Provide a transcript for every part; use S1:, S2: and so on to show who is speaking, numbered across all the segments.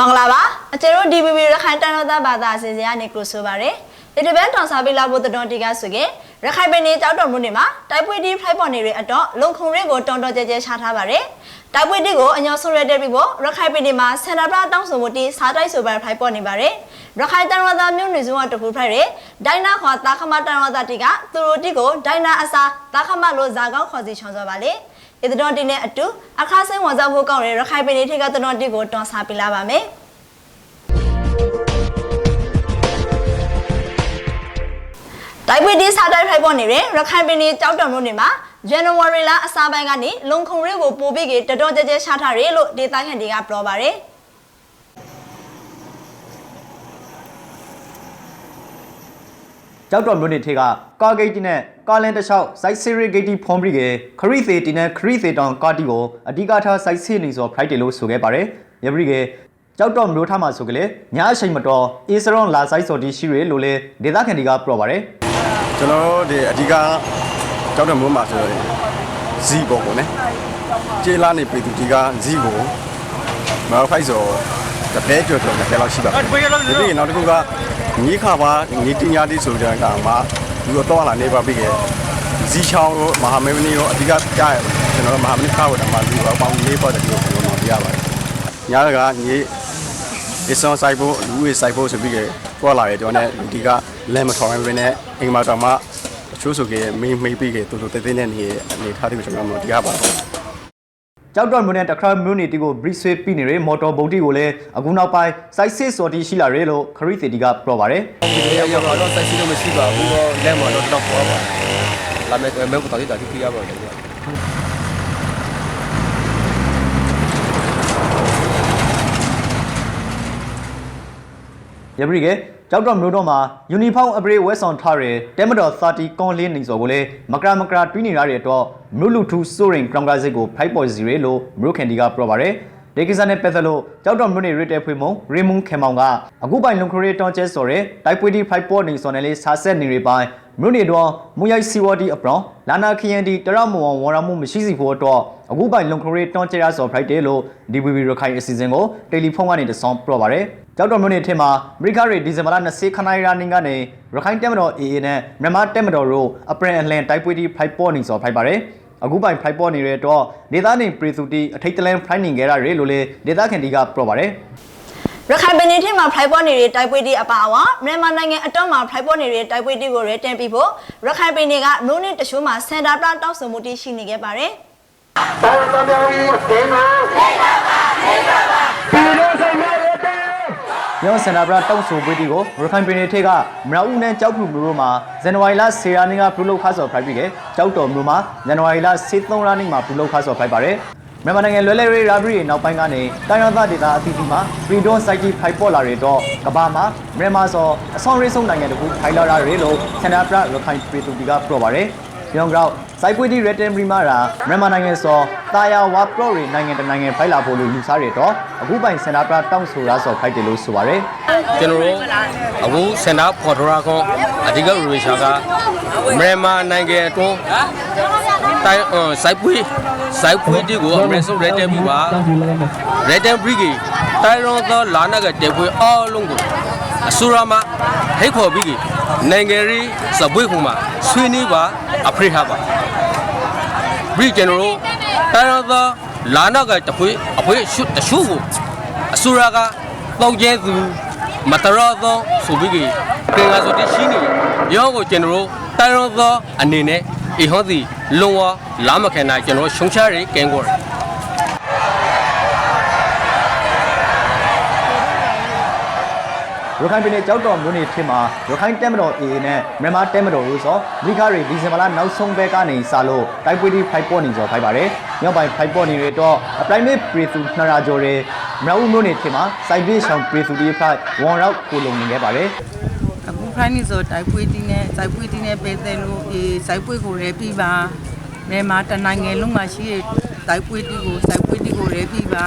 S1: မင်္ဂလာပါအကျဉ်းတို့ DBB ရခိုင်တန်တော်သားဘာသာအစီအစဉ်ကနေကြိုဆိုပါရစေဒီတစ်ပတ်တောင်စာပေးလာဖို့တော်တီကဆိုကေရခိုင်ပြည်နယ်ကြောက်တော်မြို့နယ်မှာတိုက်ပွဲတီးဖိုက်ပေါ်နေတဲ့အတော့လုံခုံရဲကိုတောင်တော်ကျဲကျဲချထားပါရယ်တိုက်ပွဲတီးကိုအညောဆိုရတဲ့ပြီးဖို့ရခိုင်ပြည်နယ်မှာစင်တာပရာတောင်းဆိုမှုတီးစားတိုက်ဆိုပါဖိုက်ပေါ်နေပါရယ်ရခိုင်တန်တော်သားမြို့နယ်စုံကတခုဖိုက်ရယ်ဒိုင်နာခွာတာခမတန်တော်သားတီကသူတို့တီကိုဒိုင်နာအစာတာခမလို့ဇာကောင်းခေါ်စီချောင်းစောပါလေ ဒီတော်တီနဲ့အတူအခါစိန်ဝန်စားဖို့ကောင်းရယ်ရခိုင်ပြည်နယ်ထိကတော်တီကိုတွန်းစားပေးလာပါမယ်တိုက်ပွဲဒီစားတိုက်ဖိုက်ပေါ်နေတဲ့ရခိုင်ပြည်နယ်ကြောက်တော်မြို့နယ်မှာဇန်နဝါရီလအစပိုင်းကနေလုံခုံရဲကိုပို့ပြီးကတတော်ကြကြရှာထားတယ်လို့ဒေသခံတွေကပြောပါတယ်
S2: ကြောက်တော်မြို့နယ်ထေကကာဂိတ်တီနဲ့ကာလန်တလျှောက်စိုက်စီရီဂိတ်တီဖုံးပြီးကခရီးသေးတီနဲ့ခရီးသေးတောင်ကာတီကိုအဓိကထားစိုက်စီနေစောဖရိုက်တယ်လို့ဆိုခဲ့ပါတယ်။ရပရိကကြောက်တော်မြို့ထားမှာဆိုကလေးညအချိန်မတော်အေးစရွန်လာစိုက်စော်တီရှိရလို့လေဒေသခံတွေကပြောပါတယ်
S3: ကျွန်တော်တို့ဒီအဓိကကြောက်တဲ့မိုးမှာဆိုရင်ဇီပေါ်ကိုねကျေးလာနေပြည်သူဒီကဇီကိုမဖိုက်ဆိုတပဲကြော်ကြော်နဲ့လောက်ရှိပါဒီနေ့နောက်တစ်ခုက ညီခါပါညီတင်ညာတိဆိုတဲ့ကမှဒီတော့လာနေပါပြီကဇီချောင်းတို့မဟာမေမနီတို့အဓိကကြားရကျွန်တော်တို့မဟာမနီခါကိုတမလူပေါင်းလေးပတ်တဲ့ဒီကိုကျွန်တော်ပြရပါတယ်ညာကညီအစောဆိုင်ဖို့လူဝေးဆိုင်ဖို့ဆိုပြီးတော့လာတယ်ကျွန်တော်လည်းဒီကလမ်းမထောင်ရင်းနဲ့အင်္ဂမတော်မှာအချိုးဆိုကေမေးမေးပြီးကေတူတူတဲတဲနဲ့နေအနေထားတွေကိုကျွန်တော်တို့ဒီကပါတော့။
S2: ကြောက်တော်မြို့နယ်တခါမြို့နယ်တီကိုဘရစ်ဆွေးပြီးနေတဲ့မော်တော်ဘုတ်တီကိုလည်းအခုနောက်ပိုင်းစိုက်စစ်စော်တီရှိလာတယ်လို့ခရီးသေးတီကပြောပါတယ်
S4: ဒီနေ့ရောက်တော့ဆက်ရှိလို့မရှိပါဘူးတော့လက်မှာတော့တော့ပေါ်ပါလာမယ်မဲကိုတော်တိတာတိပြရပါမယ်
S2: ရပရိကကြောက်တော်မျိုးတော်မှာယူနီဖောင်းအပရေးဝက်ဆောင်ထားတဲ့တဲမတော်30ကွန်လင်းနေစော်ကိုလည်းမကရာမကရာတွင်းနေရတဲ့အတွက်မြို့လူထူစိုးရင်ကရောင်ကစစ်ကိုဖိုက်ပေါ်စီရဲလို့မြို့ခင်ဒီကပြောပါတယ်ဒေကိစနဲ့ပတ်သက်လို့ကြောက်တော်မြို့နေရတဲ့ဖွေမုံရေမုန်ခေမောင်ကအခုပိုင်လုံခရီတောင်းကျဲစော်တဲ့တိုက်ပွဲဒီဖိုက်ပေါ်နေစော်နဲ့လေးဆာဆက်နေရပိုင်းမြို့နေတော့မူရိုက်စီဝတီအပရောလာနာခီယန်ဒီတရမောင်ဝရမှုမရှိစီဖို့တော့ အခုပိုင်လုံခရီတောင်းကျဲရစော်ဖိုက်တယ်လို့ DVB ရခိုင်အစီအစဉ်ကိုတယ်လီဖုန်းကနေတဆောင်းပြောပါတယ်ကြောက်တော်မြို့နယ်ထင်မှာအမေရိကရေဒီဇင်ဘာလ20ခနိုင်ရာနင်းကနေရခိုင်တက်မတော် AA နဲ့မြန်မာတက်မတော်တို့အပရင်အလန်တိုက်ပွဲတီဖိုက်ပေါ်နေစော်ဖိုက်ပါတယ်အခုပိုင်ဖိုက်ပေါ်နေတဲ့တော့ဒေသနေပရီသူတီအထိတ်တလန်ဖိုင်နေကြရတယ်လို့လေဒေသခံတီကပြောပါတယ်
S1: ရခိုင်ပြည်နယ်ထဲမှာဖိုက်ပေါ်နေတဲ့တိုက်ပွဲတီအပါအဝင်မြန်မာနိုင်ငံအတော့မှာဖိုက်ပေါ်နေတဲ့တိုက်ပွဲတီကိုရတင်ပြီးဖို့ရခိုင်ပြည်နယ်ကမြို့နယ်တချို့မှာစင်တာပရာတောက်ဆုံမှုတီရှိနေခဲ့ပါတယ်
S2: မြောက်စင်တာပရာတောက်ဆိုပွဲတီကိုရခိုင်ပြည်နယ်ထဲကမရအူနဲ့ကြောက်ဖြူမြို့တို့မှာဇန်နဝါရီလ10ရက်နေ့ကပြုလုပ်ခါစော်ဖိုက်ပြီးကကြောက်တော်မြို့မှာဇန်နဝါရီလ13ရက်နေ့မှာပြုလုပ်ခါစော်ဖိုက်ပါတယ်မြန်မာနိုင်ငံလွယ်လည်ရေးရာဘရီနောက်ပိုင်းကနေတိုင်းရင်းသားဒေသအသီးသီးမှာဖရီဒွန်စိုက်ကြီးဖိုက်ပေါ်လာတဲ့တော့ကဘာမှာမြန်မာစောအဆောင်ရေးဆုံးနိုင်ငံတကူဖိုင်လာရဲလို့စင်တာပရာရခိုင်ပြည်သူတွေကပြောပါတယ် ပြောင်းကြောက်စိုက်ပွေးတီရတန်ပရီမာရာမြန်မာနိုင်ငံစောတာယာဝါပရော့ရီနိုင်ငံတနိုင်ငံဖိုက်လာဖို့လို့ယူဆရတော့အခုပိုင်စင်တာပရာတောင်းဆိုရစော်ဖိုက်တယ်လို့ဆိုပါတယ်
S4: ကျွန်တော်တို့အခုစင်တာဖော်ဒရာကွန်အဓိကရူရှာကမြန်မာနိုင်ငံအတွင်းတိုင်းစိုက်ပွေးစိုက်ပွေးတီကိုအမေဆုံးရက်တယ်ပြီးပါရက်တယ်ဘရီဂီတိုင်းရောသောလာနာကတေပွေးအားလုံးကိုအဆူရာမဟိတ်ခေါ်ပြီး နိုင်ငံရေးစပွေးခုမှာဆွေးနွေးပါအဖရိဟာပါဘရီကျွန်တော်တို့တိုင်းရသောလာနာကတခွေအခွေရှုတရှုကိုအစူရာကတောက်ကျဲသူမတရသောဆိုပြီးကင်္ဂါဆိုတရှိနေရောကိုကျွန်တော်တို့တိုင်းရသောအနေနဲ့အဟောသည်လုံဝလာမခံနိုင်ကျွန်တော်ရှုံချရဲကင်းကို
S2: ရခိုင်ပြည်နယ်ကြောက်တော်မြို့နယ်ထင်မှာရခိုင်တက်မတော် AA နဲ့မြန်မာတက်မတော်တို့ဆိုမိခရီဒီဇင်ဘာလနောက်ဆုံးဘက်ကနေစလို့တိုက်ပွဲတီဖိုက်ပေါ်နေစော်ဖိုက်ပါတယ်။မြောက်ပိုင်းဖိုက်ပေါ်နေရတော့အပရိုင်မေပရီသူ200ကျော်ရဲမြောက်ဦးမြို့နယ်ထင်မှာစိုက်ပြေးဆောင်ပရီသူတီဖိုက်ဝန်ရောက်ကိုလုံနေခဲ့ပါတယ်
S5: အခုခိုင်းနေဆိုတိုက်ပွဲတင်းနဲ့စိုက်ပွဲတင်းနဲ့ပဲတဲ့လို့အေးစိုက်ပွဲကိုရဲပြီးပါမြန်မာတနိုင်ငံလုံးမှာရှိတဲ့တိုက်ပွဲတီကိုစိုက်ပွဲတီကိုရဲပြီးပါ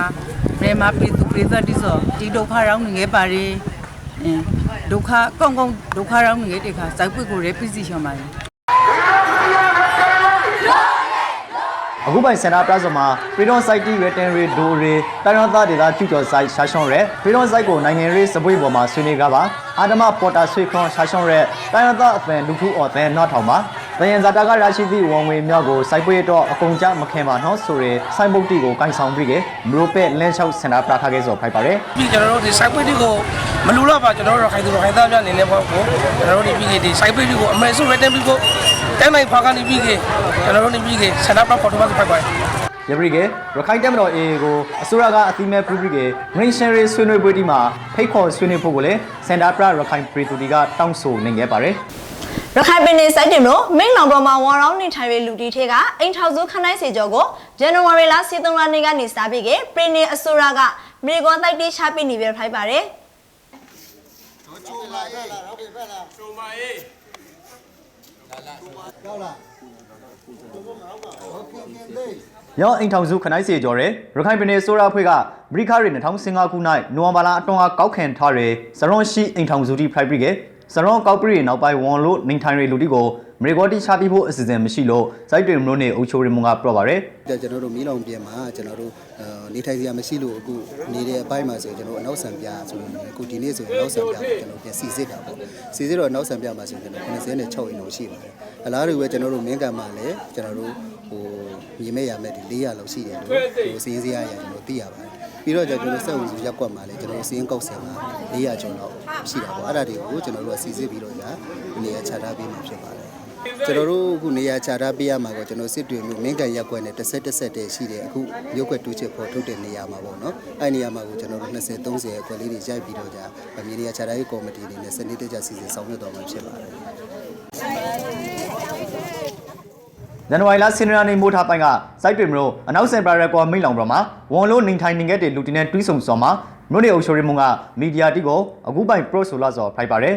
S5: မြန်မာပြည်သူပြည်သက်တီဆိုဒီဒုက္ခရောက်နေခဲ့ပါလေအင်း ဒုက္ခကောင်းကောင်းဒုက္ခရောက်နေခဲ့တဲ့ခါစိုက်ပွဲကိုရဲပြီးစီရှောင်းပါလေ
S2: ရအခုပိုင်စင်တာပလတ်ဇမှာ Freedom Site ရတန်ရီဒိုရီတိုင်းရင်းသားဒေသကျူကျော် site ရှာရှွန်ရဲ Freedom Site ကိုနိုင်ငံရေးစပွေးပေါ်မှာဆွေးနွေးကြပါအာဒမပေါ်တာဆွေခွန်ရှာရှွန်ရဲတိုင်းရင်းသားအဖန်လူထုအော်သဲနောက်ထောင်ပါ တယန်ဇာတာကရရှိသည့်ဝန်ငွေမြောက်ကိုစိုက်ပွေးတော့အကုန်ကြမခင်ပါနော်ဆိုရဲစိုင်းပုတ်တီကိုကန်ဆောင်ပြီးကမရိုပဲ့လန်းလျှောက်စင်တာပလာခခဲ့ဆိုဖိုက်ပါတယ်
S6: ပြီးကျွန်တော်တို့ဒီ site ပွင့်တွေကိုမလူတော့ပါကျွန်တော်တို့ခိုင်သူခိုင်သားပြအနေနဲ့ပေါ့ကိုကျွန်တော်တို့ဒီပြီးဒီ site ပွင့်တွေကိုအမေဆုံး return ပြီးကိုတိုင်းနိုင်ဖာကနေပြီးကေကျွန်တော်တို့နေပြီးကေဆန္ဒပြပေါ်တော့ပါဖိုက်ပါ
S2: ယပရိကေရခိုင်တပ်မတော် AA ကိုအစိုးရကအတိမဲ့ပရိကေမင်းရှင်ရီဆွေးနွေးပွဲဒီမှာဖိတ်ခေါ်ဆွေးနွေးဖို့ကိုလည်းစင်တာပရရခိုင်ပရီတူတီကတောင်းဆိုနေခဲ့ပါတယ်
S1: ရခိုင်ပြည်နယ်စိုက်တင်လို့မိန်လောင်ပေါ်မှာဝါရောင်းနေထိုင်တဲ့လူတီထဲကအိမ်ထောင်စုခနိုင်စေကျော်ကိုဇန်နဝါရီလ23ရက်နေ့ကနေစပြီးကပြည်နယ်အစိုးရကမြေကွန်တိုက်တေးရှာပြီးနေပြဖိုက်ပါတယ်
S2: ရောင်းအိမ်ထောင်စုခနိုင်စေကျော်ရဲရခိုင်ပြည်နယ်ဆိုရာဖွဲ့ကဘရိခရီ2015ခု၌နိုဝင်ဘာလအတွင်းကကောက်ခံထားတဲ့စရွန်ရှိအိမ်ထောင်စုတိဖရိုက်ပရိကေ စရွန်ကောက်ပရိနောက်ပိုင်းဝန်လို့နေထိုင်ရလူတီကိုမရေကောတီချပြီးဖို့အစီအစဉ်မရှိလို့စိုက်တွင်မလို့နေအုပ်ချိုးရမုံကပြောပါရယ်
S7: ကျွန်တော်တို့မီးလောင်ပြဲမှာကျွန်တော်တို့နေထိုင်စရာမရှိလို့အခုနေတဲ့အပိုင်းမှာဆိုရင်ကျွန်တော်အနောက်ဆံပြဆိုရင်အခုဒီနေ့ဆိုရင်နောက်ဆံပြကိုကျွန်တော်ပြန်စီစစ်တာပေါ့စီစစ်တော့နောက်ဆံပြမှာဆိုရင်ကျွန်တော်96အိမ်လောက်ရှိပါတယ်အလားတူပဲကျွန်တော်တို့မင်းကံမှာလည်းကျွန်တော်တို့ဟိုမြေမဲ့ရမဲ့ဒီ400လောက်ရှိတယ်လို့ဟိုစီးစရာရကျွန်တော်သိရပါတယ် ပြီးတော့ကျွန်တော်တို့စက်ဝင်စုရက်ကွက်မှာလည်းကျွန်တော်တို့စီးရင်ကောက်ဆင်မှာ400ကျော်လောက်ရှိတာပေါ့အဲ့ဒါတွေကိုကျွန်တော်တို့ကစီစစ်ပြီးတော့ညာနေရာချထားပေးမှာဖြစ်ပါတယ်ကျွန်တော်တို့အခုနေရာချထားပေးရမှာကကျွန်တော်စစ်တွေမျိုးမင်းကန်ရက်ကွက်နဲ့တစ်ဆက်တစ်ဆက်တည်းရှိတယ်အခုရုပ်ကွက်တူးချစ်ပေါ်ထုတ်တဲ့နေရာမှာပေါ့နော်အဲ့နေရာမှာကိုကျွန်တော်တို့20 30အကွက်လေးတွေရိုက်ပြီးတော့ကြာမြေနေရာချထားရေးကော်မတီတွေနဲ့စနစ်တကျစီစဉ်ဆောင်ရွက်တော်မှာဖြစ်ပါတယ်
S2: ဇန်နဝါရီလ10ရက်နေ့မိုးထားပိုင်းကစိုက်တွင်မလို့အနောက်ဆင်ပရာရက်ကွာမိတ်လောင်ဘရမှာဝန်လို့နေထိုင်နေခဲ့တဲ့လူတင်နဲ့တွီးဆုံစော်မှာမြို့နေအုပ်ချုပ်ရေးမှူးကမီဒီယာတီကိုအခုပိုင်ပရိုဆိုလာစော်ဖိုက်ပါတယ်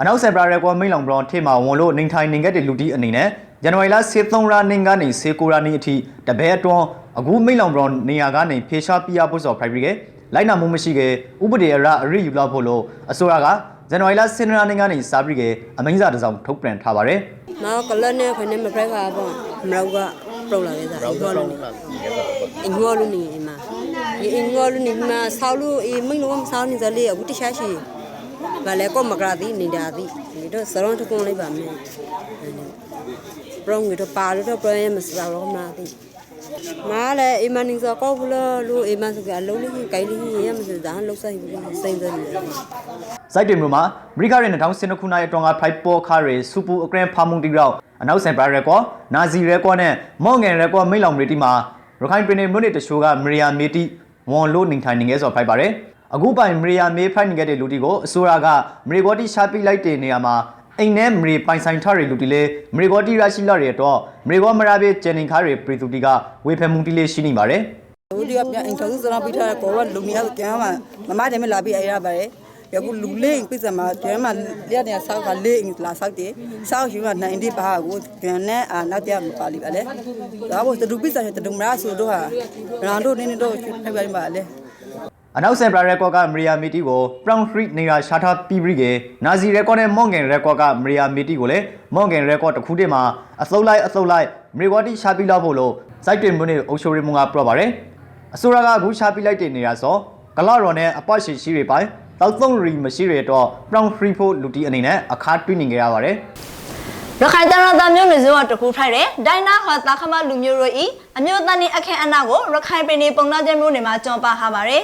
S2: အနောက်ဆင်ပရာရက်ကွာမိတ်လောင်ဘရထေမှာဝန်လို့နေထိုင်နေခဲ့တဲ့လူတီအနေနဲ့ဇန်နဝါရီလ13ရက်နေ့ကနေ19ရက်နေ့အထိတပည့်အတွန်းအခုမိတ်လောင်ဘရနေရာကနေဖေရှားပြရဖို့စော်ဖိုက်ပြီးကလိုက်နာမှုမရှိခဲ့ဥပဒေအရအရိယူလာဖို့လို့အစိုးရက ဇန်နဝါရီလ10ရက်နေ့ကနေစပြီးကအမိန့်စာတစ်စောင်ထုတ်ပြန်ထားပါတယ်
S8: နော်ကလနဲ့ခနဲ့မဖက်ခါပေါ့မရောကပရောလာခဲ့စားအင်္ဂေါလူနေအင်္ဂေါလူနေမှာဒီအင်္ဂေါလူနေမှာဆောက်လို့အေးမိန်လုံးမဆောက်နေစလေအခုတခြားရှိဘာလဲကောမကရာတိနေတာတိဒီတော့စရုံးတကုန်းလိုက်ပါမယ်ပရောငွေတော့ပါတော့ပရောမစားတော့မလားတိမားလေအမန်င်းစောကောက်လို့လူအမန်စကအလုံးလေးကိုင်လေးရမစသားလောက်ဆိုင်ဘူးစိမ့်တယ်
S2: စိုက်တင်မြို့မှာ အမေရိကရဲ့2012ခုနှစ်အတွင်းကဖိုက်ပေါ်ခါရီစူပူအကရန်ဖာမုန်တီရောက်အနောက်ဆန်ပရာရက်ကောနာဇီရက်ကောနဲ့မော့ငန်ရက်ကောမိတ်လောင်မရီတီမှာရခိုင်ပြည်နယ်မြို့နယ်တချို့ကမရီယာမေတီဝန်လို့နေထိုင်နေငယ်ဆိုဖိုက်ပါတယ်အခုပိုင်မရီယာမေဖိုက်နေခဲ့တဲ့လူတီကိုအစိုးရကမရီကောတီရှာပိလိုက်တဲ့နေရာမှာ အိမ်နဲ့မရီပိုင်ဆိုင်ထားတဲ့လူတီလေမရီကောတီရရှိလာတဲ့တော့မရီကောမရာဘေဂျန်နင်ခါရီပရီတူတီကဝေဖယ်မှုတီလေးရှိနေပါတယ်
S9: ဦးဒီကပြန်အင်တာဗျူးစမ်းပြီးထားတဲ့ကောကလူမျိုးကျမ်းမှာမမတယ်မလာပြီးအရာပါတယ်ယခုလူလေးပြစမှာကျမ်းမှာလက်နေဆောက်ကလေးအင်လာဆောက်တယ်ဆောက်ယူမှာနိုင်ဒီပါကိုကျန်နဲ့အာနောက်ပြမပါလိပါလေဒါဘောတူပိစတဲ့တူမရာဆိုတော့ဟာရန်တို့နေနေတော့ဖိုက်ပါပါလေ
S2: အနောက်ဆန်ပရာရက်ကော့ကမရီယာမီတီကို Brown Street နေရာရှာထားပြီးပြီးကနာဇီရက်ကော့နဲ့မော့ငန်ရက်ကော့ကမရီယာမီတီကိုလည်းမော့ငန်ရက်ကော့တစ်ခုတည်းမှာအသုတ်လိုက်အသုတ်လိုက်မရီဝတီရှာပြီးလောက်ဖို့လို့စိုက်တင်မှုနဲ့အုပ်ချုပ်ရေးမှူးကပြောပါတယ်အစိုးရကအခုရှာပြီးလိုက်တဲ့နေရာဆိုဂလာရော်နဲ့အပတ်ရှိရှိတွေပိုင်းတောက်သုံးရီမရှိရတော့ Brown Street ဖို့လူတီအနေနဲ့အခါတွင်းနေကြရပါတယ်
S1: ရခိုင်တရတာမျိုးနွေစိုးကတခုဖိုက်တဲ့ဒိုင်နာဟောတာခမလူမျိုးတို့ဤအမျိုးသားနေအခင်းအနာကိုရခိုင်ပြည်နယ်ပုံနာကျမျိုးနေမှာကြော်ပါထားပါတယ်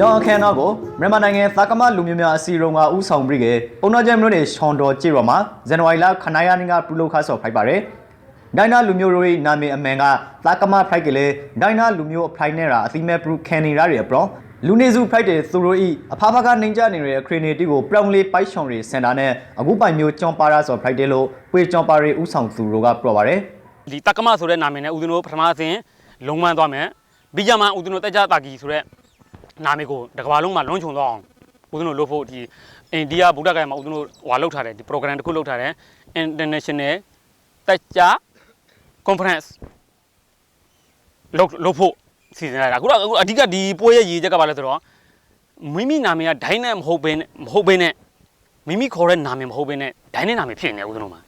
S2: ရောင်အခမ်းအနားကိုမြန်မာနိုင်ငံသာကမလူမျိုးများအစည်းအရုံးကဥဆောင်ပြီးကပုံနာကျမျိုးနဲ့ရှောင်းတော်ကြည်ရော်မှာဇန်နဝါရီလခနာရနေ့ကပြုလုပ်ခါဆော်ဖိုက်ပါတယ်။ဒိုင်နာလူမျိုးတို့၏နာမည်အမှန်ကသာကမဖိုက်ကလေးဒိုင်နာလူမျိုးအဖိုက်နဲ့ရာအသီးမဲ့ပရူကန်နီရာတွေအပရောလူနေစုဖိုက်တဲ့သူတို့၏အဖားဖားကနေကြနေတဲ့အခရီနေတီကိုပြောင်းလေးပိုက်ရှောင်တွေစင်တာနဲ့အခုပိုင်မျိုးကျော်ပါရာဆော်ဖိုက်တယ်လို့ပွေကျော်ပါရီဥဆောင်သူတို့ကပြောပါတယ်။
S10: ဒီတက္ကမဆိုတဲ့နာမည်နဲ့ဦးဇင်းတို့ပထမအဆင့်လုံးဝန်းသွားမယ်ပြီးကြမှာဦးဇင်းတို့တက်ကြတာကီဆိုတဲ့ နာမည်ကိုတစ်ကမ္ဘာလုံးမှာလွှမ်းခြုံသွားအောင်ဦးဇင်းတို့လုပ်ဖို့ဒီအိန္ဒိယဗုဒ္ဓဂယာမှာဦးဇင်းတို့ဟွာလုပ်ထားတယ်ဒီ program တစ်ခုလုပ်ထားတယ် international တက်ကြ conference လုပ်လုပ်ဖို့စီစဉ်ရတာအခုတော့အခုအဓိကဒီပွဲရဲ့ရည်ချက်ကဘာလဲဆိုတော့မိမိနာမည်ကဒိုင်းနဲ့မဟုတ်ဘဲနဲ့မဟုတ်ဘဲနဲ့မိမိခေါ်တဲ့နာမည်မဟုတ်ဘဲနဲ့ဒိုင်းနဲ့နာမည်ဖြစ်နေတယ်ဦးဇင်းတို့မှာ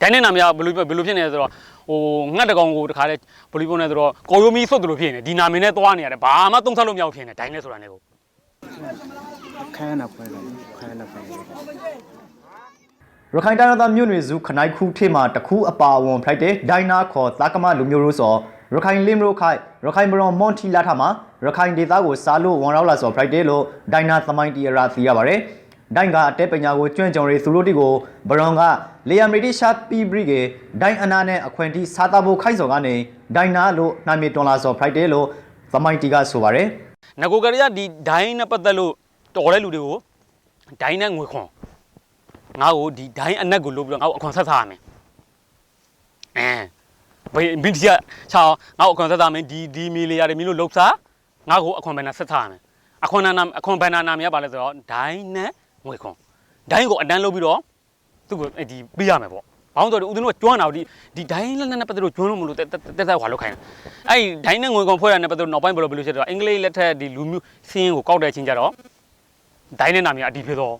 S10: ဒိုင်းနဲ့နာမည်ကဘယ်လိုဘယ်လိုဖြစ်နေလဲဆိုတော့ဟိုငှက်တကောင်ကိုတခါလဲဘယ်လိုပြောနေဆိုတော့ကော်ယိုမီဆွတ်တယ်လို့ဖြစ်နေဒီနာမည်နဲ့သွားနေရတယ်ဘာမှသုံးဆက်လို့မရဘူးဖြစ်နေဒိုင်းနဲ့ဆိုတာနဲ့ကို
S7: ခိုင်းနာဖွဲတယ်ခိုင်းနာဖွဲတယ်
S2: ရခိုင်တိုင်းဒေသမြို့နယ်စုခနိုင်ခုထေးမှာတခုအပါအဝင်ဖိုက်တဲ့ဒိုင်နာခေါ်သာကမလူမျိုးရိုးစောရခိုင်လင်းမရိုခိုင်ရခိုင်ဘရွန်မွန်တီလာထမှာရခိုင်ဒေသကိုစားလို့ဝန်ရောက်လာစောဖိုက်တဲ့လို့ဒိုင်နာသမိုင်းတီရာသိရပါတယ်။ ဒိုင်ကအတဲပညာကိုကျွန့်ကြုံရီသူတို့တီကိုဘရွန်ကလေယာမရီတီရှာပီဘရီကေဒိုင်အနာနဲ့အခွင့်တီစားတာဖို့ခိုက်စော်ကနေဒိုင်နာလို့နာမည်တွန်လာစောဖိုက်တဲ့လို့သမိုင်းတီကဆိုပါတယ်။
S10: ငကိုကရီးယားဒီဒိုင်းနဲ့ပတ်သက်လို့တော်တဲ့လူတွေကိုဒိုင်းနဲ့ငွေခွန်ငါ့ကိုဒီဒိုင်းအနက်ကိုလို့ပြီးတော့ငါ့ကိုအခွန်ဆက်ထားရမယ်အဲဘယ်မင်းဒီကချောင်းငါ့ကိုအခွန်ဆက်ထားမယ်ဒီဒီမီလီယာတွေမင်းတို့လှုပ်စားငါ့ကိုအခွန်ဘယ်နာဆက်ထားရမယ်အခွန်နာနာအခွန်ဘယ်နာနာမည်ကဘာလဲဆိုတော့ဒိုင်းနဲ့ ငွေခွန်ဒိုင်းကိုအတန်းလုပ်ပြီးတော့သူ့ကိုဒီပေးရမယ်ပေါ့ဘောင်းတော်ဦးသူတို့ကကျွမ်းတာဒီဒီဒိုင်းလက်နဲ့ပတ်သက်လို့ကျွမ်းလို့မလို့တက်တက်တက်ဟွာလောက်ခိုင်းတာအဲ့ဒီဒိုင်းနဲ့ငွေခွန်ဖွဲ့ရတဲ့ပတ်သက်လို့နောက်ပိုင်းဘယ်လိုဘယ်လိုဖြစ်တော့အင်္ဂလိပ်လက်ထက်ဒီလူမျိုးစင်းကိုကောက်တဲ့အချင်းကြတော့ဒိုင်းနဲ့နာမည်အတီးဖြစ်တော့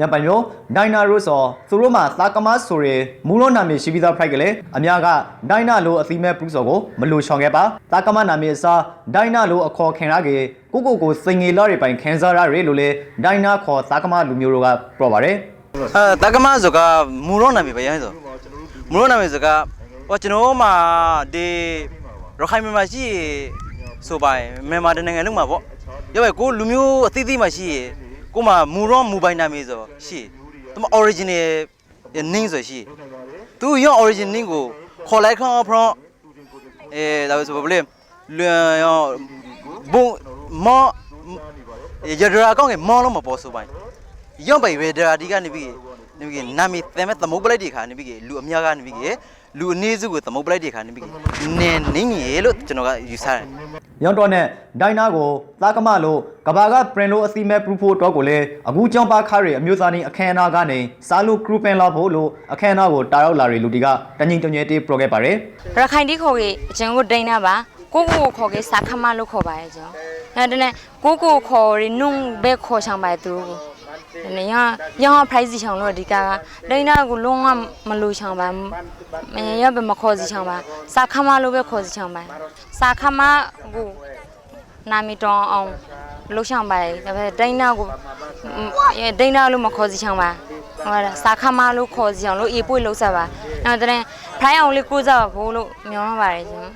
S2: ရန်ပိုင်မျိုးဒိုင်နာရိုးစောသူတို့မှာသာကမဆိုရဲမူလောနာမည်ရှိပြီးသားဖိုက်ကလေးအများကဒိုင်နာလိုအသီးမဲ့ပူစောကိုမလိုချောင်ခဲ့ပါသာကမနာမည်အစားဒိုင်နာလိုအခေါ်ခင်ရကေကိုကိုကိုစိန်ငယ်လာတွေပိုင်ခင်စားရရဲလို့လေဒိုင်နာခေါ်သာကမလူမျိုးတို့ကပြောပါတယ်
S11: အဲတက္ကမဆိုကမူရောနာမည်ပဲရိုင်းဆိုမူရောနာမည်ဆိုကဟောကျွန်တော်မှာဒီရခိုင်မြန်မာရှိရဆိုပါရင်မြန်မာတနိုင်ငံလုံးမှာပေါ့ရောပဲကိုလူမျိုးအသီးသီးမှာရှိရ ကိုမှမူရောမူပိုင်နာမည်ဆိုရှိသူမ original name ဆိုရှိသူရော original name ကိုခေါ်လိုက်ခေါ် from အဲဒါပဲဆိုပါလေလွန်ရောဘုံမောရဒရာကောင်းကမောလုံးမပေါ်ဆိုပါရင်ရော့ပိုင်ရဒါဒီကနေပြီးနေပြီးနာမည်သမဲသမုတ်ပလိုက်တွေခါနေပြီးလူအများကနေပြီးလူအနည်းစုကိုသမုတ်ပလိုက်တွေခါနေပြီးနင်းနေနေလို့ကျွန်တော်ကယူဆတယ်
S2: ရောင်တော်နဲ့ဒိုင်နာကိုသာကမလို့ကဘာကပရင်လိုအသီးမဲ့ပရူဖို့တော့ကိုလေအခုကြောင်းပါခါရီအမျိုးသားနေအခမ်းအနားကနေစားလို့ကရူပန်လာဖို့လို့အခမ်းအနားကိုတာရောက်လာရီလူတီကတငင်တငယ်တေးပရိုခဲ့ပါတယ်
S12: ရခိုင်တိခေါ်ကြီးအကျဉ်ကိုဒိန်းတာပါကိုကိုကိုခေါ်ကြီးစာခမလို့ခေါ်ပါရဲ့ကျွန်တော်အဲဒါနဲ့ကိုကိုခေါ်ရီနုံဘဲခေါ်ချောင်းပါသူကိုဒါ နဲ့ရရ price ချောင်းလို့ဒီကဒိန်းတာကိုလုံးဝမလို့ချောင်းပါမရဘမခေါ်စီချောင်းပါစာခမလို့ပဲခေါ်စီချောင်းပါစာခမကိုနာမီတောင်းအောင်လှုပ်ချောင်းပါဒါပေမဲ့ဒိန်းတာကိုဒိန်းတာလို့မခေါ်စီချောင်းပါဟောစာခမလို့ခေါ်စီချောင်းလို့အေးပွေလှုပ်ဆက်ပါအဲ့ဒါနဲ့ဖိုင်အောင်လေးကိုးစားပါဖို့လို့မျှော်လင့်ပါတယ်ကျွန်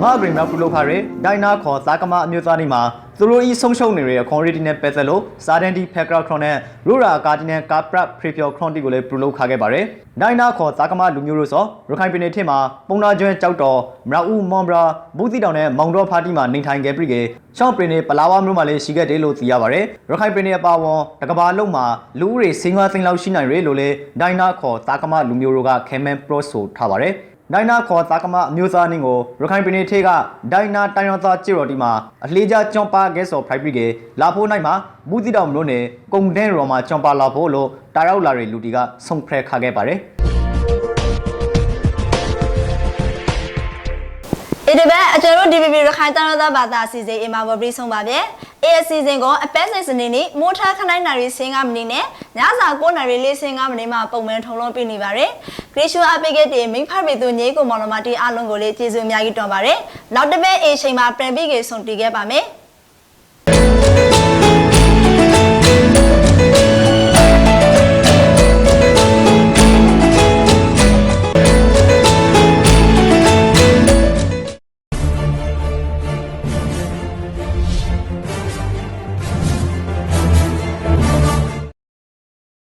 S12: တော်
S2: ငါဂရင်မပူလို့ခါရဲဒိုင်နာခေါ်သာကမအမျိုးသားနေမှာသူတို့ဤဆုံးရှုံးနေရတဲ့ခွန်ရီတီနဲ့ပက်သက်လို့စာဒန်တီဖက်ဂရာခရွန်နဲ့ရိုရာကာတီနဲ့ကာပရက်ဖရီဖျော်ခရွန်တီကိုလည်းပူလို့ခါခဲ့ပါတယ်ဒိုင်နာခေါ်သာကမလူမျိုးတို့ဆိုရခိုင်ပြည်နယ်ထင်းမှာပုံနာကျွန်းကြောက်တော်မရဦးမွန်ဘရာဘူးတီတောင်နဲ့မောင်တော်ဖာတီမှာနေထိုင်ခဲ့ပြီးကေရှောင်းပရင်နဲ့ပလာဝါမျိုးမှာလည်းရှိခဲ့တယ်လို့သိရပါတယ်ရခိုင်ပြည်နယ်အပါအဝင်တကဘာလုံးမှာလူဦးရေစိငါသိန်းလောက်ရှိနိုင်ရလို့လေဒိုင်နာခေါ်သာကမလူမျိုးတို့ကခဲမန်ပရော့ဆိုထားပါတယ် ဒိုင်နာခေါ်သာကမအမျိုးသားနင်းကိုရခိုင်ပြည်နယ်ထဲကဒိုင်နာတိုင်ယောသားကြေတော်တီမှာအလှေးကြကြောင်းပါဂဲဆော်ဖိုက်ပရီကေလာဖိုးနိုင်မှာဘူးတီတောင်မြို့နယ်ကုံတဲ့ရော်မှာကြောင်းပါလာဖို့လို့တာရောက်လာတဲ့လူတီကဆုံဖရဲခါခဲ့ပါတယ်
S1: ဒီတစ်ပတ်အကျွန်တော်တို့ DVB ရခိုင်တန်ရသားဘာသာအစီအစဉ်အင်မာဘော်ပြီးဆုံးပါဗျ။အေးအစီအစဉ်ကအပက်စိတ်စနေနေ့မိုးထားခနိုင်နာရီစင်းကမနီနဲ့ညစာ9နာရီလေးစင်းကမနီမှာပုံမှန်ထုံလုံးပြနေပါတယ်။ဂရီရှူအပိကက်တီမိဖတ်ပေသူညီကိုမောင်နှမတီအားလုံးကိုလေးကျေးဇူးအများကြီးတောင်းပါတယ်။နောက်တစ်ပတ်အေးချိန်မှာပြန်ပြီးကေဆုံတည်ခဲ့ပါမယ်။